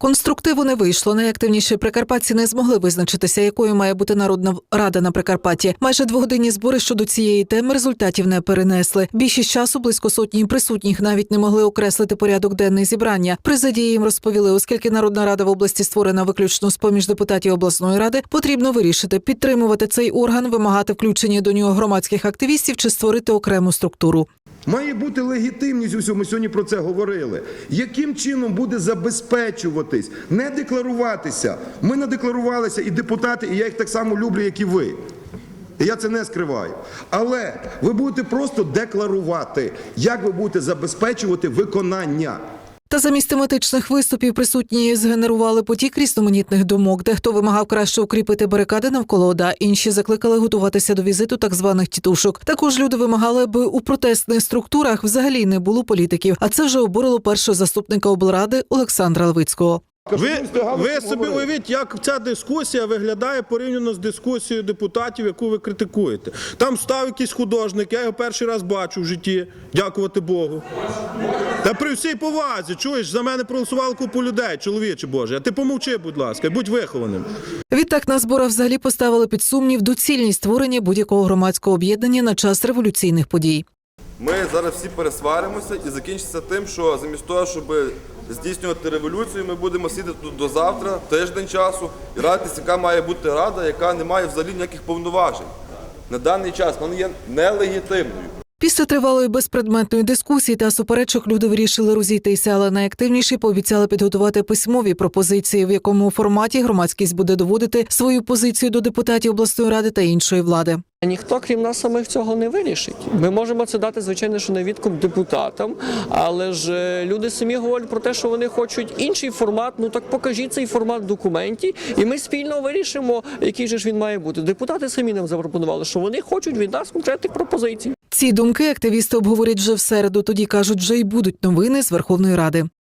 Конструктиву не вийшло. Найактивніші прикарпатці не змогли визначитися, якою має бути народна рада на Прикарпатті. Майже двогодинні збори щодо цієї теми результатів не перенесли. Більшість часу близько сотні присутніх навіть не могли окреслити порядок денний зібрання. Президії їм розповіли, оскільки народна рада в області створена виключно з поміж депутатів обласної ради, потрібно вирішити підтримувати цей орган, вимагати включення до нього громадських активістів чи створити окрему структуру. Має бути легітимність у всьому. Ми сьогодні про це говорили. Яким чином буде забезпечуватись, не декларуватися? Ми не декларувалися і депутати, і я їх так само люблю, як і ви. І я це не скриваю. Але ви будете просто декларувати, як ви будете забезпечувати виконання. Та замість тематичних виступів присутні згенерували потік різноманітних думок. Дехто вимагав краще укріпити барикади навколо ОДА, інші закликали готуватися до візиту так званих тітушок. Також люди вимагали, аби у протестних структурах взагалі не було політиків. А це вже обурило першого заступника облради Олександра Левицького. Ви, ви собі уявіть, як ця дискусія виглядає порівняно з дискусією депутатів, яку ви критикуєте. Там став якийсь художник, я його перший раз бачу в житті, дякувати Богу. Та при всій повазі, чуєш, за мене проголосували купу людей, чоловіче Боже. А ти помовчи, будь ласка, будь вихованим. Відтак на зборах взагалі поставили під сумнів доцільність створення будь-якого громадського об'єднання на час революційних подій. Ми зараз всі пересваримося і закінчиться тим, що замість того, щоб здійснювати революцію, ми будемо сидіти тут до завтра, тиждень часу, і радитися, яка має бути рада, яка не має взагалі ніяких повноважень. На даний час вона є нелегітимною. Після тривалої безпредметної дискусії та суперечок люди вирішили розійтися, але найактивніші пообіцяли підготувати письмові пропозиції, в якому форматі громадськість буде доводити свою позицію до депутатів обласної ради та іншої влади. Ніхто, крім нас самих, цього не вирішить. Ми можемо це дати, звичайно, що на відкуп депутатам, але ж е, люди самі говорять про те, що вони хочуть інший формат. Ну так покажіть цей формат в документі, і ми спільно вирішимо, який же ж він має бути. Депутати самі нам запропонували, що вони хочуть від нас конкретних пропозицій. Ці думки активісти обговорять вже в середу. Тоді кажуть, вже й будуть новини з Верховної Ради.